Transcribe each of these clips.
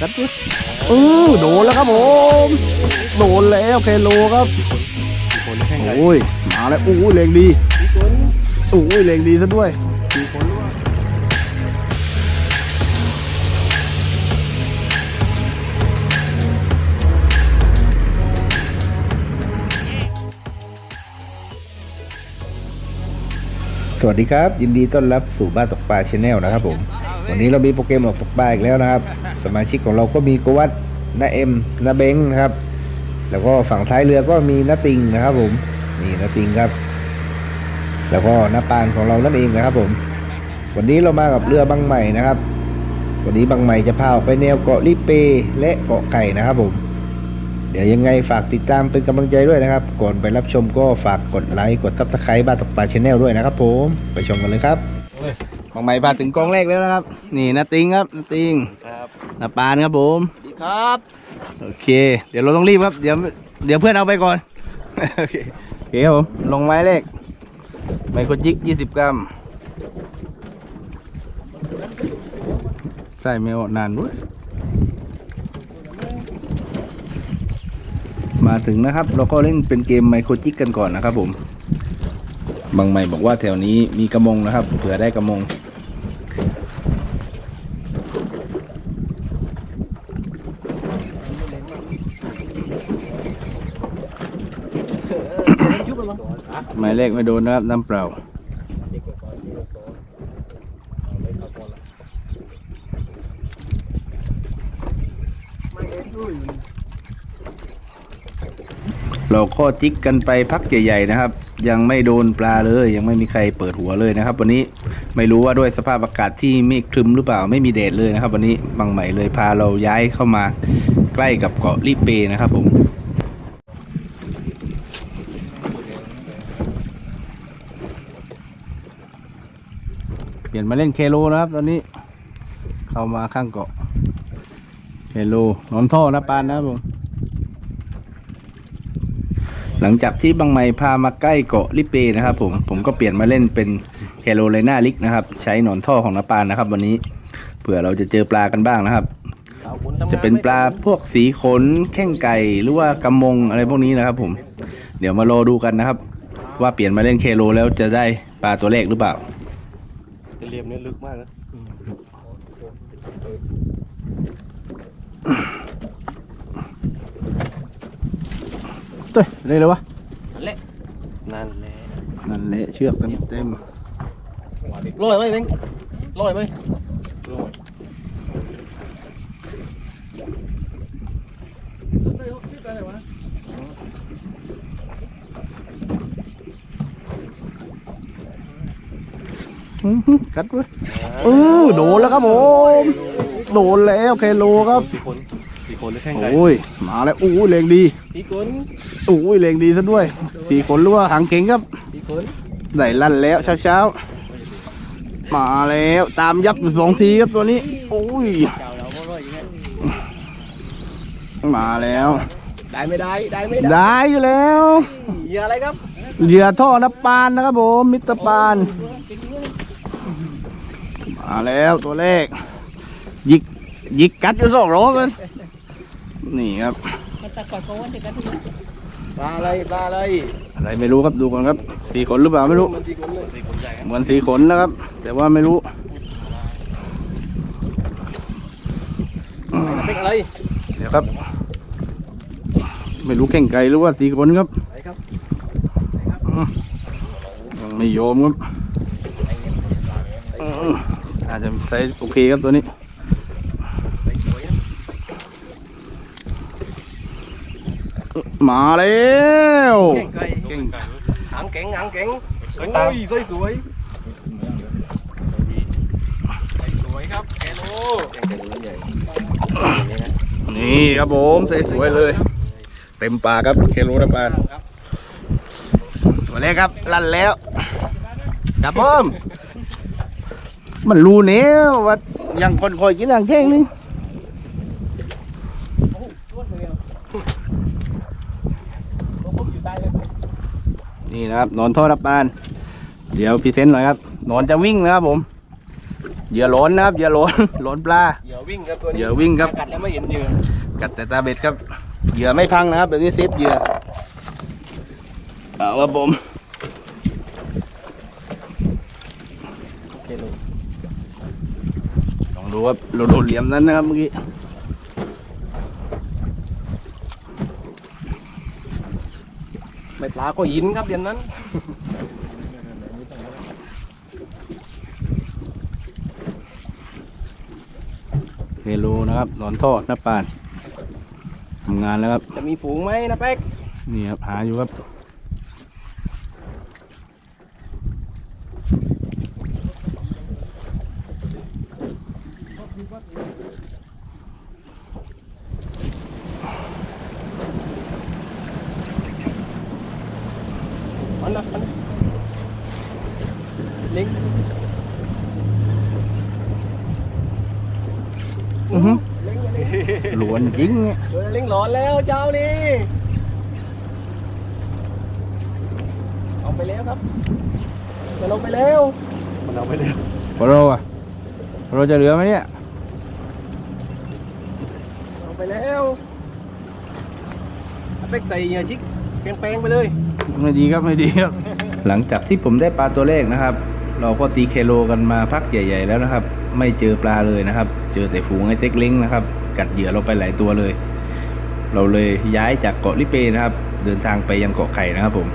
กัดด้วยเออโดนแล้วครับผม โดนแล้วเคโลครับกี่คนแข่งกันโอ้ยมาแล้วโอ้ยแรงดีกี่คนโอ้ยแรงดีซะด้วยกี่คนหรือเปล่าสวัสดีครับ ยินดีต้อนรับสู่บ้านตกปลาชาแนลนะครับผม วันนี้เรามีโปรแกรมออกตกปลาอีกแล้วนะครับ สมาชิกของเราก็มีโกวัตนาเอ็มนาเบงนะครับ แล้วก็ฝั่งท้ายเรือก็มีนาติงนะครับผมนี่นาติงครับ แล้วก็นาปานของเรานั่นเองนะครับผม วันนี้เรามากับเรือบังใหม่นะครับ วันนี้บังใหม่จะพาออกไปแนวเกาะลิเปและเกาะไก่นะครับผมเดี๋ยวยังไงฝากติดตามเป็นกำลังใจด้วยนะครับ ก่อนไปรับชมก็ฝากกดไลค์ กดซับสไครต์บ้านตกปลาชาแนลด้วยนะครับผม ไปชมกันเลยครับ ของใหม่พาถึงกองแรกแล้วนะครับ นี่นาติงครับนาติงครับนาปานครับผมดีครับ โอเค เดี๋ยวเราต้องรีบครับ เดี๋ยวเดี๋ยวเพื่อนเอาไปก่อน โอเคโอเคครับผม ลงไม้เลขไมโครจิก20กรัม ใส่ไม่ออกนานด้วย มาถึงนะครับ เราก็เล่นเป็นเกมไมโครจิกกันก่อนนะครับผม บางใหม่บอกว่าแถวนี้มีกระมงนะครับ เผื่อได้กระมง หมายเลขไม่โดนนะครับน้ำเปล่าเราก็จิกกันไปพักใหญ่ๆนะครับ ยังไม่โดนปลาเลย ยังไม่มีใครเปิดหัวเลยนะครับ วันนี้ไม่รู้ว่าด้วยสภาพอากาศที่เมฆครึมหรือเปล่าไม่มีแดดเลยนะครับ วันนี้บางใหม่เลยพาเราย้ายเข้ามาใกล้กับเกาะลิเปนะครับผม เป ลี่ยนมาเล่นเคโลนะครับ ตอนนี้ เข้ามาข้างเกาะ เคโลนอนท่อนะปานนะครับผมหลังจากที่บางไมพามาใกล้เกาะลิเปนะครับ ผมผมก็เปลี่ยนมาเล่นเป็นแคโรไลนาลิกนะครับ ใช้หนอนท่อของนปานนะครับ วันนี้เผื่อเราจะเจอปลากันบ้างนะครับ จะเป็นปลาพวกสีขนแข้งไก่หรือว่ากำมงอะไรพวกนี้นะครับ ผม เดี๋ยวมารอดูกันนะครับ ว่าเปลี่ยนมาเล่นเคโลแล้วจะได้ปลาตัวแรกหรือเปล่า จะเรียมเนี่ยลึกมากนะเต้ยเลยเลยวะ นั่นแหละนั่นแหละเชือกเต็มเต็มลอยไหมเบ้งลอยไหมลอย อื้อหือ กัดด้วยเออโดนแล้วครับผมโดนแล้วเคโลครับกี่คนกี่คนหรือแข่งกันโอ้ยมาแล้วโอ้ยแรงดีกี่คนโอ้ยแรงดีซะด้วยสี่คนหรือว่าหางเก่งครับกี่คนได้ลั่นแล้วเช้าเช้าๆมาแล้วตามยับอยู่สองทีครับตัวนี้โอ้ยเจ้าเราก็ลอยอย่างเงี้ยมาแล้ว ได้ไม่ได้ได้ไม่ได้ได้อยู่แล้วเหยื่ออะไรครับเหยื่อท่อน้ำปานนะครับผมมิสเตอร์ปาน มาแล้วตัวเลขยิกยิกกัดอยู่สองโรกันนี่ครับปลาอะไรปลาอะไรอะไรไม่รู้ครับดูก่อนครับสีขนหรือเปล่าไม่รู้มันกี่คนเลยสี่คนใหญ่เหมือนสีขนนะครับ แต่ว่าไม่รู้เป็นอะไรเดี๋ยวครับ ไม่รู้แข่งไก่หรือว่าสีขนครับไหนครับอืมยังไม่โยมครับอืมอา จจะใช้โอเคครับตัวนี้มาแล้วเก่งไก่เก่งหางเก่งหางเก่งโอ้ยสวยสวยสวยครับแกโลเก่งเก่งใหญ่นี่ครับผมสวยๆเลย เต็มปากครับเคโลนะปานมาแล้วครับ ลั่นแล้วครับผม มันรู้เนี้ยว่ายังคนคอยกินหางแข้งนี่นี่นะครับหนอนท่อรับปาน เดี๋ยวพรีเซนต์หน่อยครับหนอนจะวิ่งนะครับผมเหยื่อหลนนะครับเหยื่อหลนหลนปลาเหยื่อวิ่งครับตัวนี้เหยื่อวิ่งครับกัดแล้วไม่เห็นเหยื่อกัดแต่ตาเบ็ดครับเหยื่อไม่พังนะครับแบบนี้เซฟเหยื่อเอาครับผมโอเคเลยลอง ดูครับเราโดนเหลี่ยมนั้นนะครับเมื่อกี้ไม่ปลาก็หินครับเดี๋ยวนั้นเฮโลนะครับหลอนท่อหน้าปานทำงานแล้วครับ จะมีฝูงไหมนะแป๊กนี่ครับหาอยู่ครับ อันนะอันนะลิงอือฮึลิงหลวนจริงเนี่ย เออลิงหลอนแล้วเจ้านี่เอาไปแล้วครับมันเอาไปแล้วมันเอาไปแล้ว พอโรอะพอโรจะเหลือไหมเนี่ยเอาไป แล้วเอาเป๊กใส่เหยื่อชิกแปลงๆไปเลย ไม่ดีครับไม่ดีครับ หลังจากที่ผมได้ปลาตัวแรกนะครับ เราก็ตีเคโลกันมาพักใหญ่ ๆ แล้วนะครับ ไม่เจอปลาเลยนะครับ เจอแต่ฝูงไอ้เต็กเล้งนะครับ กัดเหยื่อเราไปหลายตัวเลย เราเลยย้ายจากเกาะลิเปนะครับ เดินทางไปยังเกาะไข่นะครับผม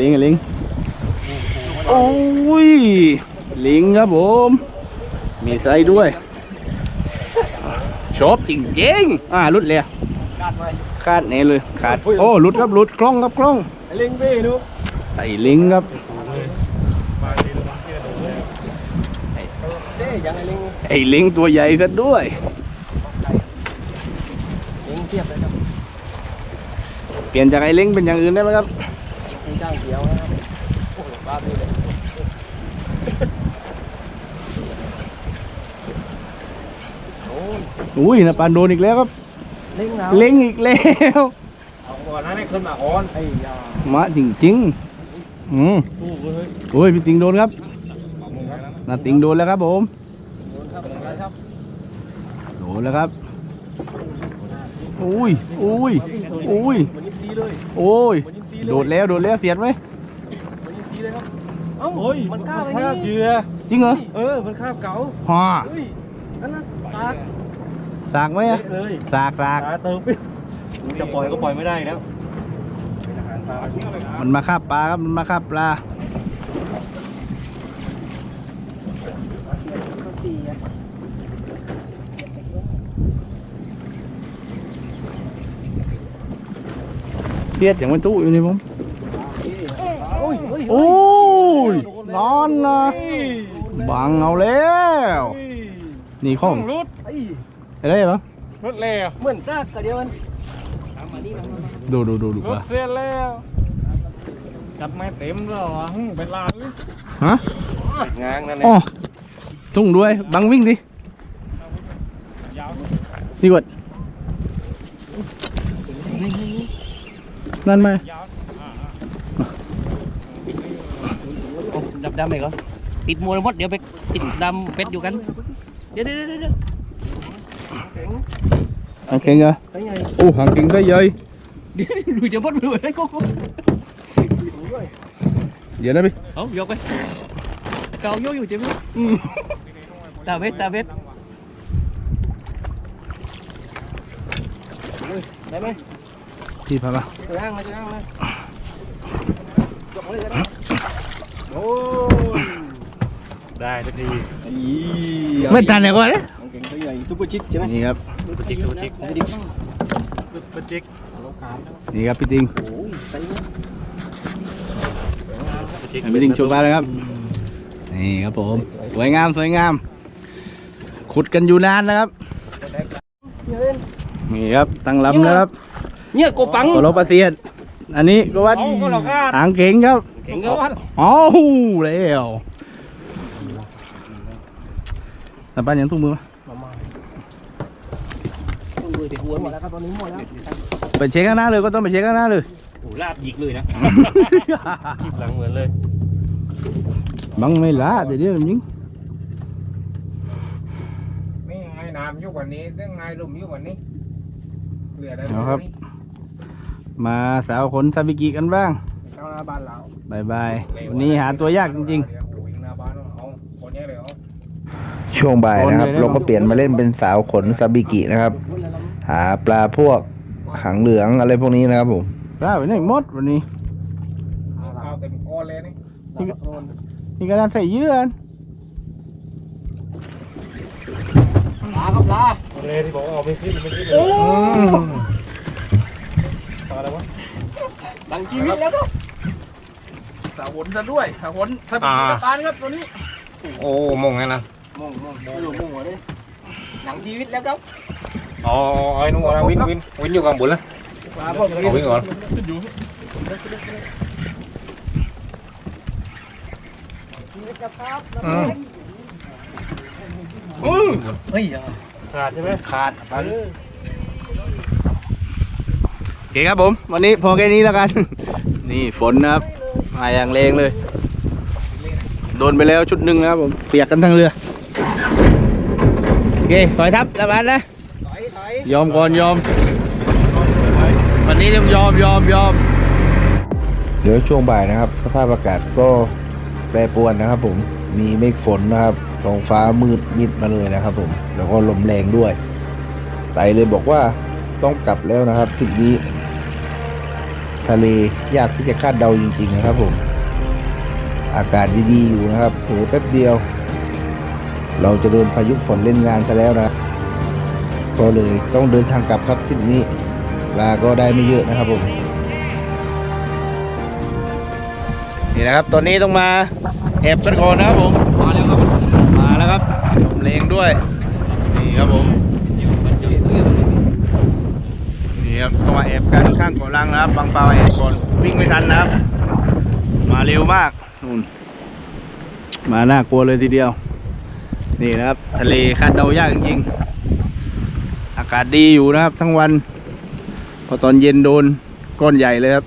ล้งลิงลิงโอ้ยลิงครับผม มีไซส์ด้วยชอบจริงๆอ่ารุดเลยกาดไว้ขาดแน่เลยขาดโอ้รุดครับรุดคล่องครับคล่องไอ้เล้งพี่ดูไอ้ลิงครับเด้ยังไอ้เล้งไอ้ลิงตัวใหญ่ซะด้วยเล้งเทียบเลยครับเปลี่ยนจากไอ้ลิงเป็นอย่างอื่นได้ไหมครับ มีจ้างเขียวนะครับ โอ้โหปลาดีเลยโอ้ยอุ้ยนะปานโดนอีกแล้วครับ เล้งหนาวเล็งอีกแล้ว เอาก่อนนะนี่ขึ้นมาก่อนไอ้ยามาจริงๆอืมโอ้โหเฮ้ยโอ้ยพี่ติงโดนครับนาติงโดนแล้วครับผม โดนครับโดนครับโดนแล้วครับ อุ้ยอุ้ยอุ้ย วันนี้ซีเลยโอ้ย วันนี้ซีเลยโดดแล้ว โดดแล้วเสียดไหมวันนี้ซี เลยครับ เอ้ามันกล้าไปนี่จริงเหรอ เออ มันคาบเก๋าฮ่าเฮ้ยนั่นนะปากสากไหมอะเลยสากสากปลาเติมไปจะปล่อยก็ปล่อยไม่ได้แล้วมันมาคาบปลาครับมันมาคาบปลาเครียดอย่างมันตู้อยู่นี่ผม โอ้ยเฮ้ยโอ้ยนอนนะบังเอาแล้วนี่ข้องรุดไอ้อะไรเหรอรถแล้วเหมือนซากกระเดียวมันดูดูดูดูรปถลาเสียแล้วจับไม่เต็มแล้วอะหึ่งเป็นลานเลยฮะงางนั่นแหอ๋อละทุ่งด้วยบังวิ่งดิยาวนี่กดนั่นไหม ยาวอ่า ดำดำไปก่อนติดมัวหมดเดี๋ยวไปติดดำเป็ดอยู่กัน เดี๋ยวเดี๋ยวเดี๋ยวเดี๋ยวหางเก่งเหรอไอ้ไงโอ้หางเก่งซะเยยเดี๋ยวดูจะหมดไปเลยกูกูเดี๋ยวนะพี่เอายกไปเกาโยอยู่ใช่ไหมตาเบ็ดตาเบ็ดได้ไหมพี่พามาจะย่างเลยจะย่างเลยยกมาเลยจะได้ โอ้ยได้สักทีไม่ทันเลยก่อนเลยเก่งตัวใหญ่ซุปเปอร์ชิคใช่ไหมนี่ครับตัวจิกตัวจิกไม่ดิตัวจิกนี่ครับพี่ติงโอ้ยใส่เงี้ยตัวจิกให้พี่ติงชมมาเลยครับนี่ครับผมสวยงามสวยงาม ขุดกันอยู่นานนะครับเล่นนี่ครับตั้งลำแล้วครับเนี่ยโกปังโคโลปาเซียน อันนี้ก็วัดเอาก็หรอกครับ หางเข่งครับเก่งก็วัดเอาแล้วแต่บ้านยังทุ่มมือปะต้องมือไปหัวหมดแล้วแล้วครับตอนนี้หมดแล้วไปเช็คข้างหน้าเลยก็ต้องไปเช็คข้างหน้าเลย โอ้ลาบหยิกเลยนะหลังเหมือนเลย บังไม่ละเดี๋ยวเดี๋ยวยิงนี่ไงน้ำอยู่กว่านี้เรื่องไงลมอยู่กว่านี้เหลือได้เอาครับ มาสาวขนซาบิกิกันบ้างเข้าหน้าบ้านเราบายบายวันนี้หาตัวยากจริงๆโอ้ยหน้าบ้านเอาคนนี้เลยเอาช่วงบ่ายนะครับโอนเลยนะเราก็เปลี่ยนมาเล่นเป็นสาวขนซาบิกินะครับ หาปลาพวกหางเหลืองอะไรพวกนี้นะครับผมๆปลาไปไหนหมดวันนี้ เอาเต็มก้อนเลยนี่นี่ก็น่าใส่เยื่ออันปลาครับปลาเลยที่บอกว่าเอาไปขึ้น ไปขึ้นดังชีวิตแล้วก็สาวขนซะด้วยสาวขนซาบิกิตะปานครับตัวนี้โอ้มงไงนะมองมองไม่รู้มองหัวเลยหนังชีวิตแล้วครับอ๋อไอ้นู่นนะวินวินวินอยู่ข้างบนแล้วปลาพวกเอาวินก่อนขาดใช่ไหมขาดโอเคครับผม วันนี้พอแค่นี้แล้วกัน นี่ฝนนะครับ มาอย่างแรงเลย โดนไปแล้วชุดหนึ่งนะครับผม เปียกกันทั้งเรือ โอเค ถอยทับตะบานนะ ยอมก่อนยอม วันนี้ต้องยอมยอมยอม เดี๋ยวช่วงบ่ายนะครับ สภาพอากาศก็แปรปรวนนะครับผม มีเมฆฝนนะครับ ท้องฟ้ามืดมิดมาเลยนะครับผม แล้วก็ลมแรงด้วย ไตเลยบอกว่าต้องกลับแล้วนะครับทริปนี้ ทะเลยากที่จะคาดเดาจริง ๆ นะครับผมอากาศดีๆอยู่นะครับเผลอแป๊บเดียว เราจะโดนพายุฝนเล่นงานซะแล้วนะก็เลยต้องเดินทางกลับครับทริปนี้ปลาก็ได้ไม่เยอะนะครับผมนี่นะครับตอนนี้ต้องมาแอบกันก่อนนะครับผมมาแล้วครับมาแล้วครับลมแรงด้วยนี่ครับผม นี่ครับต้องมาแอบกันข้างเกาะลังนะครับ บางปลาแอบก่อนวิ่งไม่ทันนะครับ มาเร็วมากนู่นมาน่ากลัวเลยทีเดียว นี่นะครับ ทะเลคาดเดายากจริงๆ อากาศดีอยู่นะครับ ทั้งวัน พอตอนเย็นโดนก้อนใหญ่เลยครับ